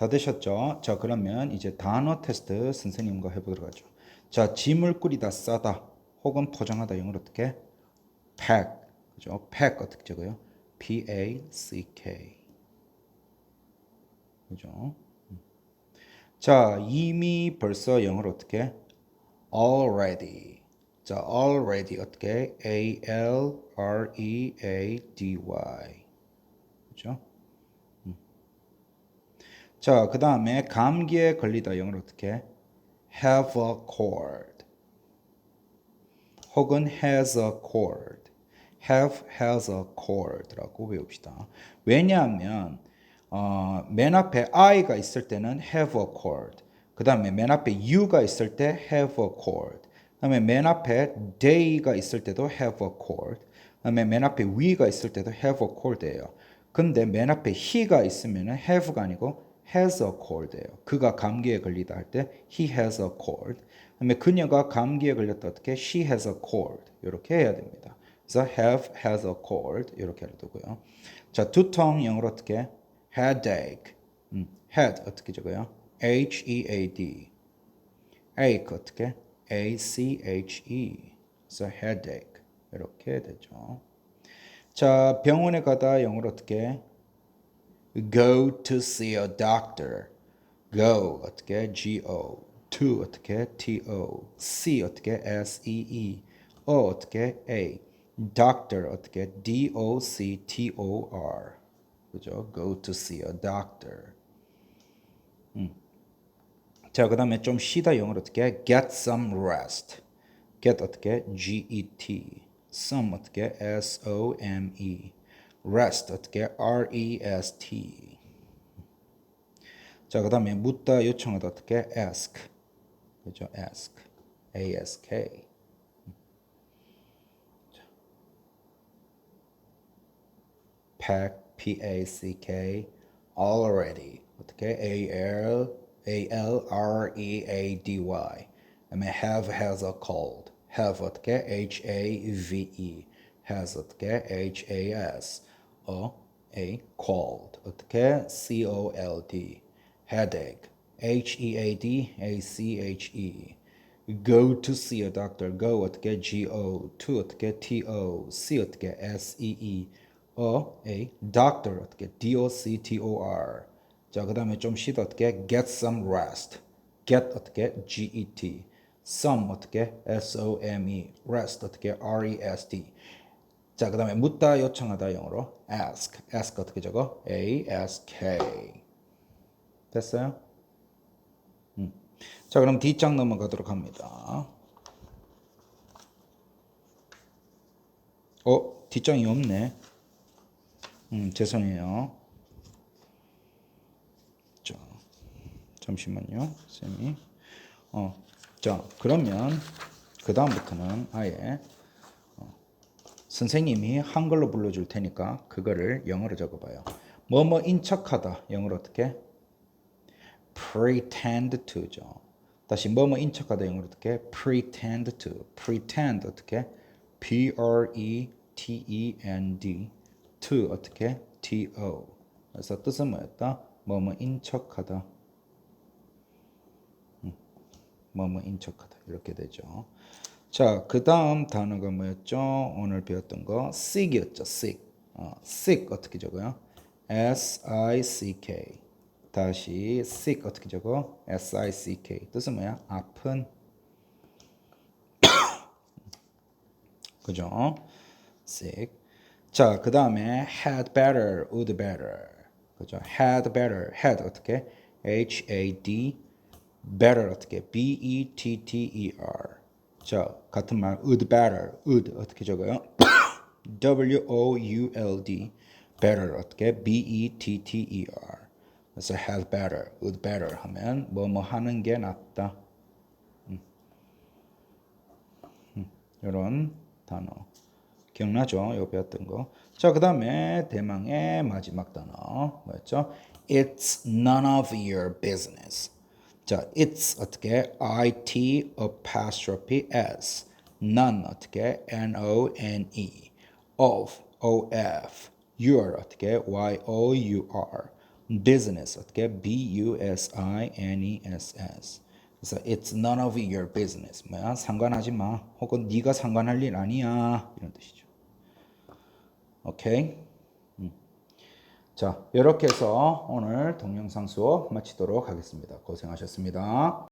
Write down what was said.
다 되셨죠? 자, 그러면 이제 단어 테스트 선생님과 해보도록 하죠. 자, 짐을 꾸리다 싸다 혹은 포장하다 영어로 어떻게? pack. 그죠? pack 어떻게 적어요? P A C K. 그죠? 음. 자, 이미 벌써 영어로 어떻게? already. 자, already 어떻게? A L R E A D Y. 그죠? 음. 자, 그 다음에 감기에 걸리다 영어로 어떻게? have a cold. 혹은 has a cold. have has a cold라고 외웁시다. 왜냐하면 어, 맨 앞에 I가 있을 때는 have a cold. 그 다음에 맨 앞에 you가 있을 때 have a cold. 그 다음에 맨 앞에 they가 있을 때도 have a cold. 그 다음에 맨 앞에 we가 있을 때도 have a cold예요. 근데 맨 앞에 he가 있으면 have가 아니고 has a cold예요. 그가 감기에 걸리다 할 때 he has a cold. 그다음에 그녀가 감기에 걸렸다 어떻게 she has a cold 이렇게 해야 됩니다. 그래서 have has a cold 이렇게 해야 되고요. 자 두통 영어로 어떻게 headache 음, head 어떻게 적어요? H E A D ache 어떻게 A C H E 그래서 headache 이렇게 되죠. 자 병원에 가다 영어로 어떻게 go to see a doctor. go 어떻게 G O to 어떻게 T O see 어떻게 S E E O 어떻게 A doctor 어떻게 D O C T O R 그죠? go to see a doctor. 음. 자, 그다음에 좀 쉬다 영어로 어떻게 get some rest. get 어떻게 G E T some 어떻게 S O M E rest 어떻게 R E S T 자, 그다음에 묻다 요청하다 어떻게 ask. 그죠? ask. A S K. pack P A C K already 어떻게 A L A L R E A D Y 그다음에 have has a cold have 어떻게 H A V E has 어떻게 H A S a a cold 어떻게 C O L D headache H E A D A C H E go to see a doctor go 어떻게 G O to 어떻게 T O C 어떻게 S E E 어, A doctor 어떻게 D O C T O R 자 그다음에 좀 쉬다 어떻게 get some rest get 어떻게 G E T some 어떻게 S O M E rest 어떻게 R E S T 자 그 다음에 묻다 요청하다 영어로 ask ask 어떻게 적어 A S K 됐어요? 음. 자 그럼 뒷장 넘어가도록 합니다. 어 뒷장이 없네. 음, 죄송해요. 자, 잠시만요, 쌤이. 어, 자, 그러면 그 다음부터는 아예 어, 선생님이 한글로 불러줄 테니까 그거를 영어로 적어봐요. 뭐뭐 인 척하다 영어로 어떻게? pretend to죠. 다시 뭐뭐 인 척하다 영어로 어떻게? pretend to. pretend 어떻게? p r e t e n d to 어떻게? to. 그래서 뜻은 뭐였다? 뭐뭐 인 척하다. 음, 뭐뭐 인 척하다 이렇게 되죠. 자, 그 다음 단어가 뭐였죠? 오늘 배웠던 거 sick이었죠. sick. 어, sick 어떻게 적어요? S I C K. 다시 sick 어떻게 적어? S I C K. 뜻은 뭐야? 아픈. 그죠? sick. 자, 그 다음에 had better, would better. 그죠? had better, had 어떻게? H A D better 어떻게? B E T T E R. 자, 같은 말 would better, would 어떻게 적어요? W O U L D better 어떻게? B E T T E R. 그래서 had better, would better 하면 뭐 뭐 하는 게 낫다. 음. 음, 이런 단어. 기억나죠? 이거 배웠던 거. 자, 그 다음에 대망의 마지막 단어 뭐였죠? It's none of your business. 자, it's 어떻게? I-T apostrophe S. none 어떻게? N-O-N-E. of, O-F. your 어떻게? Y-O-U-R. business 어떻게 B U S I N E S S 그래서 it's none of your business 뭐야 상관하지 마 혹은 네가 상관할 일 아니야 이런 뜻이죠. 오케이. 음. 자 이렇게 해서 오늘 동영상 수업 마치도록 하겠습니다. 고생하셨습니다.